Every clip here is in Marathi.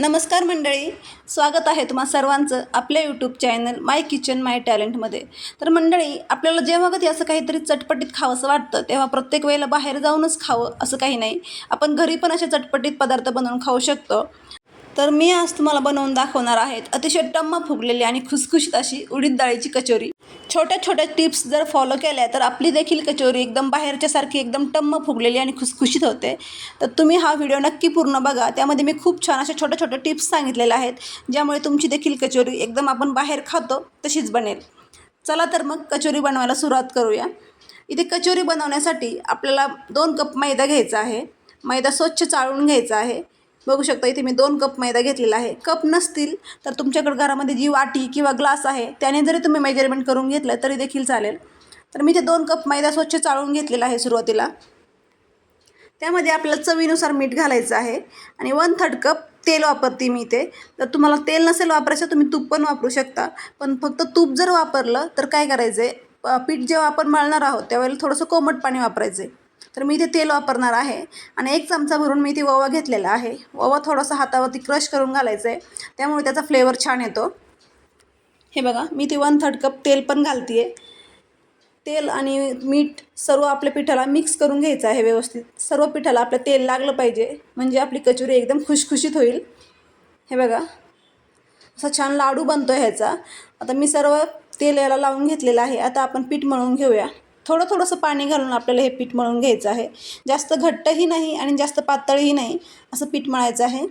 नमस्कार मंडळी. स्वागत आहे तुम्हा सर्वांचं आपल्या YouTube channel my kitchen my टॅलेंटमध्ये तर मंडळी आपल्याला जेव्हा कधी असं काहीतरी चटपटीत खावंसं वाटतं तेव्हा प्रत्येक वेळेला बाहेर जाऊनच खावं असं काही नाही. आपण घरी पण असे चटपटीत पदार्थ बनवून खाऊ शकतो. तर मी आज तुम्हाला बनवून दाखवणार आहेत अतिशय टम्मा फुगलेली आणि खुसखुशीत अशी उडीद डाळीची कचोरी. छोट्या छोट्या टिप्स जर फॉलो केल्या तर आपली देखील कचोरी एकदम बाहेरच्यासारखी एकदम टम्म फुगलेली आणि खुसखुशीत होते. तर तुम्ही हा व्हिडिओ नक्की पूर्ण बघा. त्यामध्ये मी खूप छान अशा छोट्या छोट्या टिप्स सांगितलेल्या आहेत ज्यामुळे तुमची देखील कचोरी एकदम आपण बाहेर खातो तशीच बनेल. चला तर मग कचोरी बनवायला सुरुवात करूया. इथे कचोरी बनवण्यासाठी आपल्याला दोन कप मैदा घ्यायचा आहे. मैदा स्वच्छ चाळून घ्यायचा आहे. बघू शकता इथे मी दोन कप मैदा घेतलेला आहे. कप नसतील तर तुमच्याकडे घरामध्ये जी वाटी किंवा ग्लास आहे त्याने जरी तुम्ही मेजरमेंट करून घेतलं तरी देखील चालेल. तर मी ते दोन कप मैदा स्वच्छ चाळून घेतलेला आहे सुरुवातीला. त्यामध्ये आपल्याला चवीनुसार मीठ घालायचं आहे आणि वन थर्ड कप तेल वापरते मी इथे. तर तुम्हाला तेल नसेल वापरायचं तुम्ही तूप पण वापरू शकता. पण फक्त तूप जर वापरलं तर काय करायचं आहे पीठ जेव्हा आपण मळणार आहोत त्यावेळेला थोडंसं कोमट पाणी वापरायचं आहे तर मी इथे तेल वापरणार आहे. आणि एक चमचा भरून मी इथे ओवा घेतलेला आहे. ओवा थोडासा हातावरती क्रश करून घालायचं आहे त्यामुळे त्याचा फ्लेवर छान येतो. हे बघा मी ते वन थर्ड कप तेल पण घालते आहे तेल आणि मीठ सर्व आपल्या पिठाला मिक्स करून घ्यायचं आहे व्यवस्थित. सर्व पिठाला आपलं तेल लागलं पाहिजे. म्हणजे आपली कचोरी एकदम खुशखुशीत होईल. हे बघा. असा छान लाडू बनतो आहे ह्याचा. आता मी सर्व तेल याला लावून घेतलेलं आहे. आता आपण पीठ मळून घेऊया. थोडं थोडंसं पाणी घालून आपल्याला हे पीठ मळून घ्यायचं आहे. जास्त घट्टही नाही आणि जास्त पातळही नाही असं पीठ मळायचं आहे.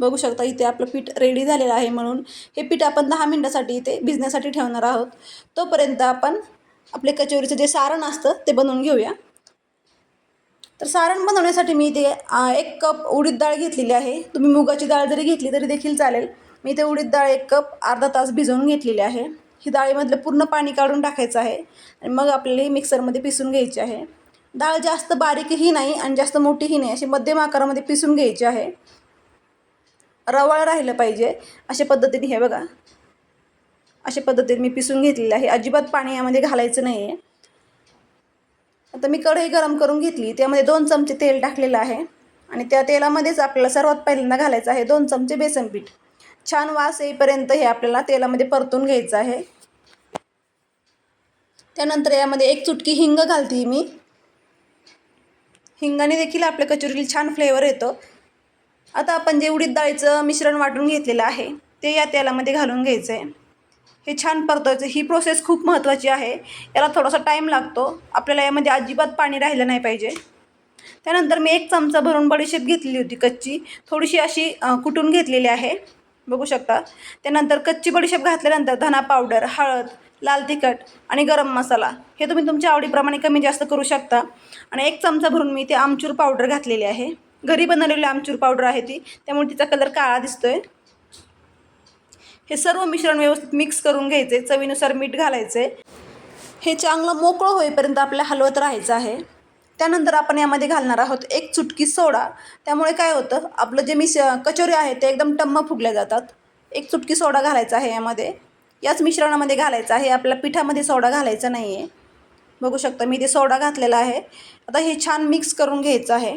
बघू शकता इथे आपलं पीठ रेडी झालेलं आहे म्हणून. हे पीठ आपण दहा मिनटासाठी इथे भिजण्यासाठी ठेवणार आहोत. तोपर्यंत आपण आपले कचोरीचं जे सारण असतं ते बनवून घेऊया. तर सारण बनवण्यासाठी मी इथे एक कप उडीद डाळ घेतलेली आहे. तुम्ही मुगाची डाळ जरी घेतली तरी देखील चालेल. मी इथे उडीद डाळ एक कप अर्धा तास भिजवून घेतलेली आहे. ही डाळीमधलं पूर्ण पाणी काढून टाकायचं आहे. आणि मग आपल्याला ही मिक्सरमध्ये पिसून घ्यायची आहे. डाळ जास्त बारीकही नाही आणि जास्त मोठीही नाही अशी मध्यम आकारामध्ये पिसून घ्यायची आहे. रवाळ राहिलं पाहिजे. अशा पद्धतीने हे बघा. अशा पद्धतीने मी पिसून घेतलेलं आहे. अजिबात पाणी यामध्ये घालायचं नाही आहे. आता मी कढई गरम करून घेतली. त्यामध्ये दोन चमचे तेल टाकलेलं आहे. आणि त्या तेलामध्येच आपल्याला सर्वात पहिल्यांदा घालायचं आहे दोन चमचे बेसन पीठ. छान वास येईपर्यंत हे आपल्याला तेलामध्ये परतून घ्यायचं आहे. त्यानंतर यामध्ये एक चुटकी हिंग घालते मी. हिंगाने देखील आपल्या कचोरीला छान फ्लेवर येतो. आता आपण जे उडीद डाळीचं मिश्रण वाटून घेतलेलं आहे ते या तेलामध्ये घालून घ्यायचं आहे. हे छान परतवायचं ही प्रोसेस खूप महत्त्वाची आहे. याला थोडासा टाईम लागतो. आपल्याला यामध्ये अजिबात पाणी राहिलं नाही पाहिजे. त्यानंतर मी एक चमचा भरून बडीशेप घेतलेली होती कच्ची. थोडीशी अशी कुटून घेतलेली आहे. बघू शकता. त्यानंतर कच्ची बडीशेप घातल्यानंतर धना पावडर हळद लाल तिखट आणि गरम मसाला हे तुम्ही तुमच्या आवडीप्रमाणे कमी जास्त करू शकता. आणि एक चमचा भरून मी ते आमचूर पावडर घातलेली आहे. घरी बनवलेली आमचूर पावडर आहे ती. त्यामुळे तिचा कलर काळा दिसतो आहे हे सर्व मिश्रण व्यवस्थित मिक्स करून घ्यायचे. चवीनुसार मीठ घालायचे. हे चांगलं मोकळं होईपर्यंत आपल्याला हलवत राहायचं आहे. त्यानंतर आपण यामध्ये घालणार आहोत एक चुटकी सोडा. त्यामुळे काय होतं आपलं जे मिस कचोरी आहे ते एकदम टम्म फुगल्या जातात. एक चुटकी सोडा घालायचा आहे यामध्ये. याच मिश्रणामध्ये घालायचा आहे. आपल्या पिठामध्ये सोडा घालायचा नाही आहे बघू शकता मी ते सोडा घातलेला आहे. आता हे छान मिक्स करून घ्यायचं आहे.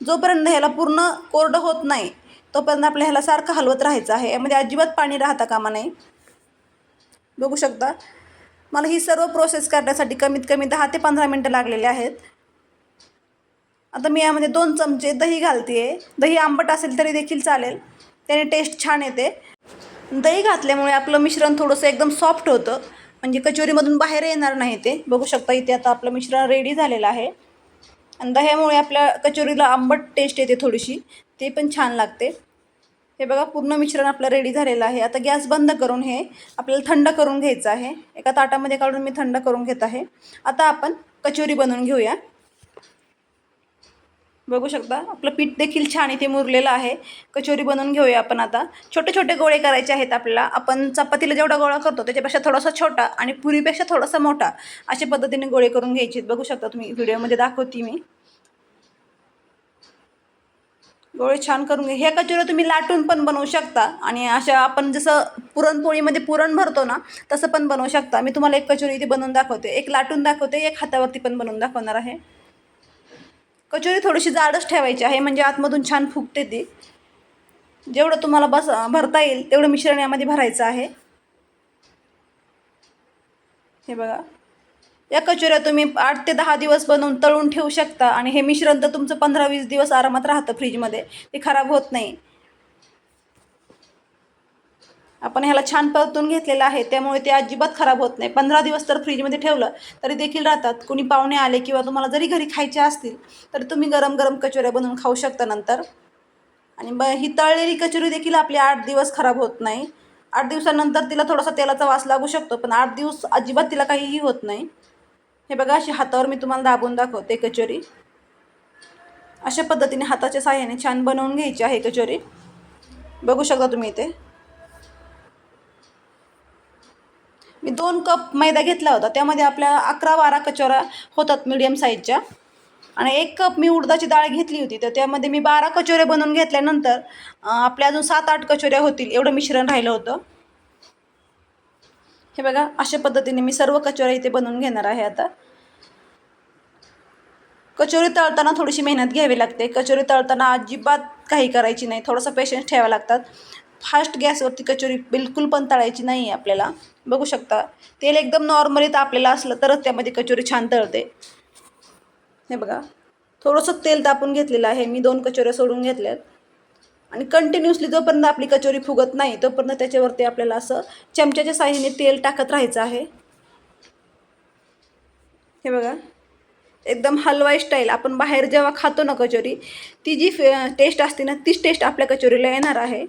जोपर्यंत ह्याला पूर्ण कोरडं होत नाही तोपर्यंत आपल्या ह्याला सारखं हलवत राहायचं आहे. यामध्ये अजिबात पाणी राहता कामा नाही बघू शकता. मला ही सर्व प्रोसेस करण्यासाठी कमीत कमी दहा ते पंधरा मिनटं लागलेले आहेत. आता मी यामध्ये दोन चमचे दही घालते आहे दही आंबट असेल तरी देखील चालेल. त्याने टेस्ट छान येते. दही घातल्यामुळे आपलं मिश्रण थोडंसं एकदम सॉफ्ट होतं. म्हणजे कचोरीमधून बाहेर येणार नाही ते. बघू शकता इथे आता आपलं मिश्रण रेडी झालेलं आहे. आणि दह्यामुळे आपल्या कचोरीला आंबट टेस्ट येते थोडीशी. ते पण छान लागते. हे बघा पूर्ण मिश्रण आपलं रेडी झालेलं आहे. आता गॅस बंद करून हे आपल्याला थंड करून घ्यायचं आहे. एका ताटामध्ये काढून मी थंड करून घेत आहे. आता आपण कचोरी बनवून घेऊया. बघू शकता आपलं पीठ देखील छान इथे मुरलेलं आहे. कचोरी बनवून घेऊया आपण आता. छोटे छोटे गोळे करायचे आहेत आपल्याला. आपण चपातीला जेवढा गोळा करतो त्याच्यापेक्षा थोडासा छोटा आणि पुरीपेक्षा थोडासा मोठा अशा पद्धतीने गोळे करून घ्यायचे बघू शकता तुम्ही व्हिडिओमध्ये दाखवते मी. गोळे छान करून घे. ह्या कचोऱ्या तुम्ही लाटून पण बनवू शकता. आणि अशा आपण जसं पुरणपोळीमध्ये पुरण भरतो ना तसं पण बनवू शकता. मी तुम्हाला एक कचोरी इथे बनवून दाखवते. एक लाटून दाखवते एक हातावरती पण बनवून दाखवणार आहे. कचोरी थोडीशी जाडच ठेवायची आहे म्हणजे आतमधून छान फुगते ती. जेवढं तुम्हाला बस भरता येईल तेवढं मिश्रण यामध्ये भरायचं आहे. हे बघा. या कचोऱ्या तुम्ही आठ ते दहा दिवस बनवून तळून ठेवू शकता. आणि हे मिश्रण तर तुमचं पंधरा वीस दिवस आरामात राहतं फ्रीजमध्ये. ते खराब होत नाही. आपण ह्याला छान परतून घेतलेलं आहे. त्यामुळे ते अजिबात खराब होत नाही. पंधरा दिवस तर फ्रीजमध्ये ठेवलं तरी देखील राहतात. कुणी पाहुणे आले किंवा तुम्हाला जरी घरी खायचे असतील तर तुम्ही गरम गरम कचोऱ्या बनवून खाऊ शकता नंतर. आणि ब ही तळलेली कचोरी देखील आपली आठ दिवस खराब होत नाही. आठ दिवसानंतर तिला थोडासा तेलाचा वास लागू शकतो पण आठ दिवस अजिबात तिला काहीही होत नाही. हे बघा अशी हातावर मी तुम्हाला दाबून दाखवते कचोरी. अशा पद्धतीने हाताच्या साह्याने छान बनवून घ्यायची आहे कचोरी. बघू शकता तुम्ही इथे. मी दोन कप मैदा घेतला होता त्यामध्ये आपल्या अकरा बारा कचोऱ्या होतात मिडियम साईजच्या आणि एक कप मी उडदाची डाळ घेतली होती तर त्यामध्ये मी बारा कचोऱ्या बनवून घेतल्यानंतर आपल्या अजून सात आठ कचोऱ्या होतील एवढं मिश्रण राहिलं होतं. हे बघा अशा पद्धतीने मी सर्व कचोऱ्या इथे बनवून घेणार आहे आता. कचोरी तळताना थोडीशी मेहनत घ्यावी लागते. कचोरी तळताना अजिबात काही करायची नाही. थोडासा पेशन्स ठेवा लागतात. फास्ट गॅसवरती कचोरी बिलकुल पण तळायची नाही आहे आपल्याला. बघू शकता. तेल एकदम नॉर्मली तापलेलं असलं तरच त्यामध्ये कचोरी छान तळते. हे बघा. थोडंसं तेल तापून घेतलेलं आहे. मी दोन कचोऱ्या सोडून घेतल्यात. आणि कंटिन्युअसली जोपर्यंत आपली कचोरी फुगत नाही तोपर्यंत त्याच्यावरती आपल्याला असं चमच्याच्या साह्याने तेल टाकत राहायचं आहे. हे बघा. एकदम हलवाई स्टाईल आपण बाहेर जेव्हा खातो ना कचोरी ती जी फे टेस्ट असते ना तीच टेस्ट आपल्या कचोरीला येणार आहे.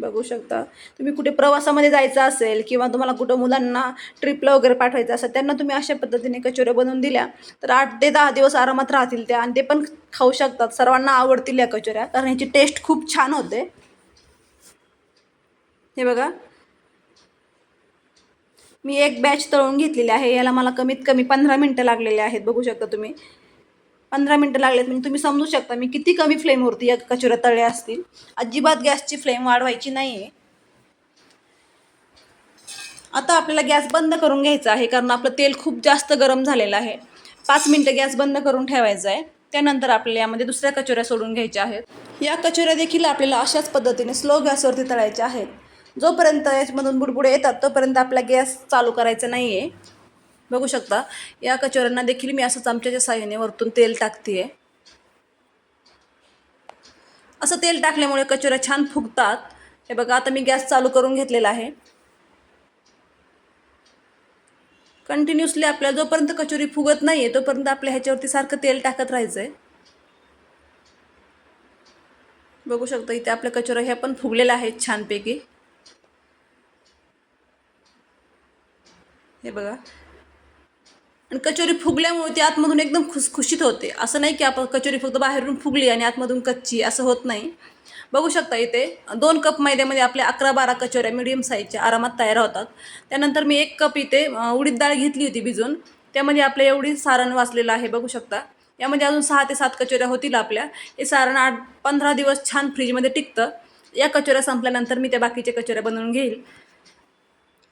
बघू शकता. तुम्ही कुठे प्रवासामध्ये जायचं असेल किंवा तुम्हाला कुठं मुलांना ट्रिपला वगैरे पाठवायचं असेल त्यांना तुम्ही अशा पद्धतीने कचोऱ्या बनवून दिल्या तर आठ ते दहा दिवस आरामात राहतील त्या आणि ते पण खाऊ शकतात. सर्वांना आवडतील या कचोऱ्या कारण ह्याची टेस्ट खूप छान होते. हे बघा. मी एक बॅच तळून घेतलेली आहे याला मला कमीत कमी पंधरा मिनटं लागलेले आहेत बघू शकता तुम्ही. पंधरा मिनटं लागलेत म्हणजे तुम्ही समजू शकता मी किती कमी फ्लेमवरती या कचोऱ्या तळ्या असतील. अजिबात गॅसची फ्लेम वाढवायची नाही आहे आता आपल्याला गॅस बंद करून घ्यायचा आहे कारण आपलं तेल खूप जास्त गरम झालेलं आहे. पाच मिनटं गॅस बंद करून ठेवायचा आहे. त्यानंतर आपल्याला यामध्ये दुसऱ्या कचोऱ्या सोडून घ्यायच्या आहेत. या कचोऱ्या देखील आपल्याला अशाच पद्धतीने स्लो गॅसवरती तळायच्या आहेत. जोपर्यंत याच्यामधून बुडबुडे येतात तोपर्यंत आपला गॅस चालू करायचा नाही आहे बघू शकता. या कचोऱ्यांना देखील मी असं चमच्याच्या साह्याने वरतून तेल टाकते असं तेल टाकल्यामुळे कचोऱ्या छान फुगतात. हे बघा आता मी गॅस चालू करून घेतलेला आहे. कंटिन्युअसली आपल्याला जोपर्यंत कचोरी फुगत नाही आहे तोपर्यंत आपल्या ह्याच्यावरती सारखं तेल टाकत राहायचं आहे बघू शकता इथे आपल्या कचोऱ्या ह्या पण फुगलेल्या आहेत छानपैकी. हे बघा आणि कचोरी फुगल्यामुळे ती आतमधून एकदम खुसखुशीत होते. असं नाही की आपण कचोरी फक्त बाहेरून फुगली आणि आतमधून कच्ची असं होत नाही. बघू शकता इथे दोन कप मैद्यामध्ये आपल्या अकरा बारा कचोऱ्या मिडियम साईजच्या आरामात तयार होतात. त्यानंतर मी एक कप इथे उडीद डाळ घेतली होती भिजून. त्यामध्ये आपल्या एवढी सारण वाचलेलं आहे बघू शकता. यामध्ये अजून सहा ते सात कचोऱ्या होतील आपल्या. हे सारण आठ पंधरा दिवस छान फ्रीजमध्ये टिकतं. या कचोऱ्या संपल्यानंतर मी त्या बाकीच्या कचोऱ्या बनवून घेईल.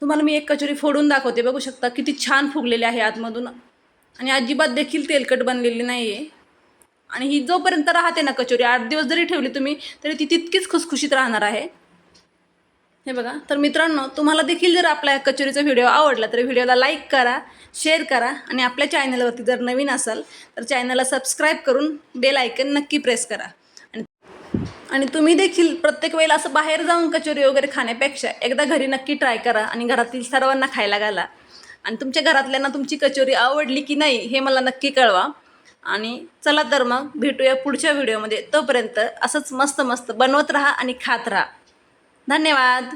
तुम्हाला मी एक कचोरी फोडून दाखवते. बघू शकता किती छान फुगलेली आहे आतमधून. आणि अजिबात देखील तेलकट बनलेली नाही आहे आणि ही जोपर्यंत राहते ना कचोरी आठ दिवस जरी ठेवली तुम्ही तरी ती तितकीच खुसखुशीत राहणार आहे. हे बघा तर मित्रांनो तुम्हाला देखील जर आपल्या कचोरीचा व्हिडिओ आवडला तर व्हिडिओला लाईक करा शेअर करा आणि आपल्या चॅनलवरती जर नवीन असाल तर चॅनलला सबस्क्राईब करून बेल आयकन नक्की प्रेस करा. आणि तुम्ही देखील प्रत्येक वेळेला असं बाहेर जाऊन कचोरी वगैरे खाण्यापेक्षा एकदा घरी नक्की ट्राय करा आणि घरातील सर्वांना खायला घाला. आणि तुमच्या घरातल्यांना तुमची कचोरी आवडली की नाही हे मला नक्की कळवा. आणि चला तर मग भेटूया पुढच्या व्हिडिओमध्ये. तोपर्यंत असंच मस्त मस्त बनवत राहा आणि खात राहा. धन्यवाद.